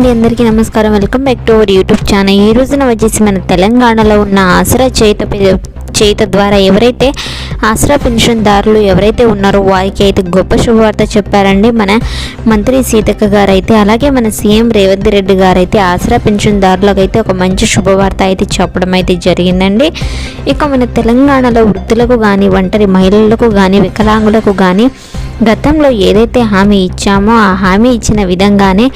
అండి అందరికీ నమస్కారం. Welcome back to our YouTube channel. ఈ రోజున వచ్చేసి మన తెలంగాణలో ఉన్న ఆసరా చేత చేత ద్వారా ఎవరైతే ఆసరా పెన్షన్దారులు ఎవరైతే ఉన్నారో వారికి అయితే గొప్ప శుభవార్త చెప్పారండి. మన మంత్రి సీతక్క గారు అయితే అలాగే మన సీఎం రేవంత్ రెడ్డి గారు అయితే ఆసరా పెన్షన్దారులకు అయితే ఒక మంచి శుభవార్త అయితే చెప్పడం అయితే జరిగిందండి. ఇక మన తెలంగాణలో వృద్ధులకు కానీ ఒంటరి మహిళలకు కానీ వికలాంగులకు కానీ గతంలో ఏదైతే హామీ ఇచ్చామో ఆ హామీ ఇచ్చిన విధంగానే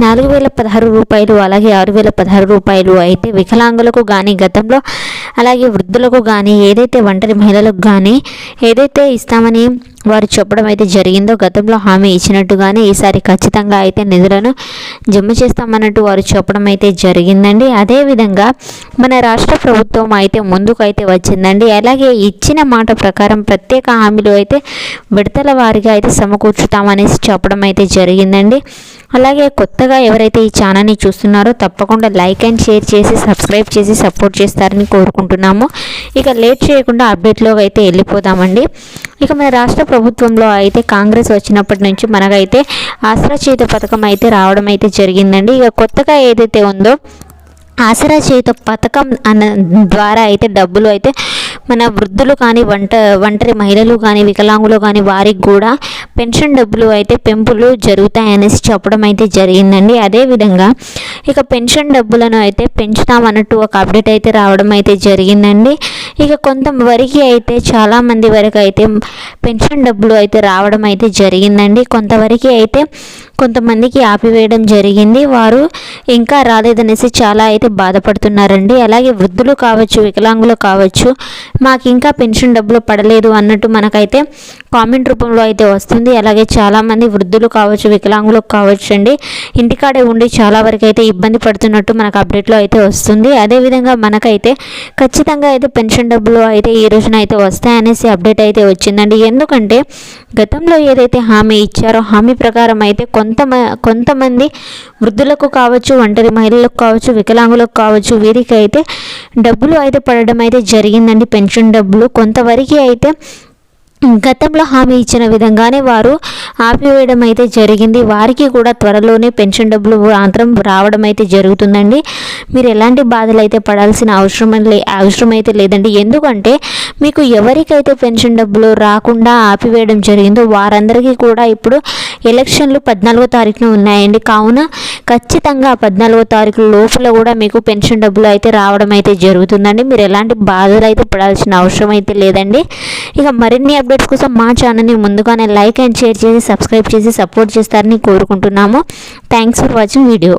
నాలుగు వేల పదహారు రూపాయలు అలాగే ఆరు వేల పదహారు రూపాయలు అయితే వికలాంగులకు కానీ గతంలో అలాగే వృద్ధులకు కానీ ఏదైతే ఒంటరి మహిళలకు కానీ ఏదైతే ఇస్తామని వారు చెప్పడం అయితే జరిగిందో గతంలో హామీ ఇచ్చినట్టుగానే ఈసారి ఖచ్చితంగా అయితే నిధులను జమ చేస్తామన్నట్టు వారు చెప్పడం అయితే జరిగిందండి. అదేవిధంగా మన రాష్ట్ర ప్రభుత్వం అయితే ముందుకు అయితే వచ్చిందండి. అలాగే ఇచ్చిన మాట ప్రకారం ప్రత్యేక హామీలు అయితే విడతల వారిగా అయితే సమకూర్చుతామనేసి చెప్పడం అయితే జరిగిందండి. అలాగే కొత్తగా ఎవరైతే ఈ ఛానల్ని చూస్తున్నారో తప్పకుండా లైక్ అండ్ షేర్ చేసి సబ్స్క్రైబ్ చేసి సపోర్ట్ చేస్తారని కోరుకుంటున్నాము. ఇక లేట్ చేయకుండా అప్డేట్లోకి అయితే వెళ్ళిపోదామండి. ఇక మన రాష్ట్ర ప్రభుత్వంలో అయితే కాంగ్రెస్ వచ్చినప్పటి నుంచి మనకైతే ఆసరా చేత పథకం అయితే రావడం అయితే జరిగిందండి. ఇక కొత్తగా ఏదైతే ఉందో ఆసరా చేత పథకం అన్న ద్వారా అయితే డబ్బులు అయితే మన వృద్ధులు కానీ వంట ఒంటరి మహిళలు కానీ వికలాంగులు కానీ వారికి కూడా పెన్షన్ డబ్బులు అయితే పెంపులు జరుగుతాయనేసి చెప్పడం అయితే జరిగిందండి. అదేవిధంగా ఇక పెన్షన్ డబ్బులను అయితే పెంచుతామన్నట్టు ఒక అప్డేట్ అయితే రావడం అయితే జరిగిందండి. ఇక కొంతవరకు అయితే చాలామంది వరకు అయితే పెన్షన్ డబ్బులు అయితే రావడం అయితే జరిగిందండి. కొంతవరకు అయితే కొంతమందికి ఆపివేయడం జరిగింది. వారు ఇంకా రాలేదనేసి చాలా అయితే బాధపడుతున్నారండి. అలాగే వృద్ధులు కావచ్చు వికలాంగులు కావచ్చు మాకు ఇంకా పెన్షన్ డబ్బులు పడలేదు అన్నట్టు మనకైతే కామెంట్ రూపంలో అయితే వస్తుంది. అలాగే చాలామంది వృద్ధులు కావచ్చు వికలాంగులు కావచ్చు అండి ఇంటికాడే ఉండి చాలా వరకు అయితే ఇబ్బంది పడుతున్నట్టు మనకు అప్డేట్లో అయితే వస్తుంది. అదేవిధంగా మనకైతే ఖచ్చితంగా అయితే పెన్షన్ డబ్బులు అయితే ఈ రోజున అయితే వస్తాయనేసి అప్డేట్ అయితే వచ్చిందండి. ఎందుకంటే గతంలో ఏదైతే హామీ ఇచ్చారో హామీ ప్రకారం అయితే కొంత కొంత కొంతమంది వృద్ధులకు కావచ్చు ఒంటరి మహిళలకు కావచ్చు వికలాంగులకు కావచ్చు వీరికి అయితే డబ్బులు అయితే పడడం అయితే జరిగిందండి. పెన్షన్ డబ్బులు కొంతవరకు అయితే గతంలో హామీ ఇచ్చిన విధంగానే వారు ఆపివేయడం అయితే జరిగింది. వారికి కూడా త్వరలోనే పెన్షన్ డబ్బులు మాత్రం రావడం అయితే జరుగుతుందండి. మీరు ఎలాంటి బాధలు అయితే పడాల్సిన అవసరం లే అవసరం అయితే లేదండి. ఎందుకంటే మీకు ఎవరికైతే పెన్షన్ డబ్బులు రాకుండా ఆపివేయడం జరిగిందో వారందరికీ కూడా ఇప్పుడు ఎలక్షన్లు పద్నాలుగో తారీఖున ఉన్నాయండి. కావున ఖచ్చితంగా పద్నాలుగో తారీఖు లోపల కూడా మీకు పెన్షన్ డబ్బులు అయితే రావడం అయితే జరుగుతుందండి. మీరు ఎలాంటి బాధలు అయితే పడాల్సిన అవసరం అయితే లేదండి. ఇక మరిన్ని అప్డేట్స్ కోసం మా ఛానల్ని ముందుగానే లైక్ అండ్ షేర్ చేసి సబ్స్క్రైబ్ చేసి సపోర్ట్ చేస్తారని కోరుకుంటున్నాము. Thanks for watching video.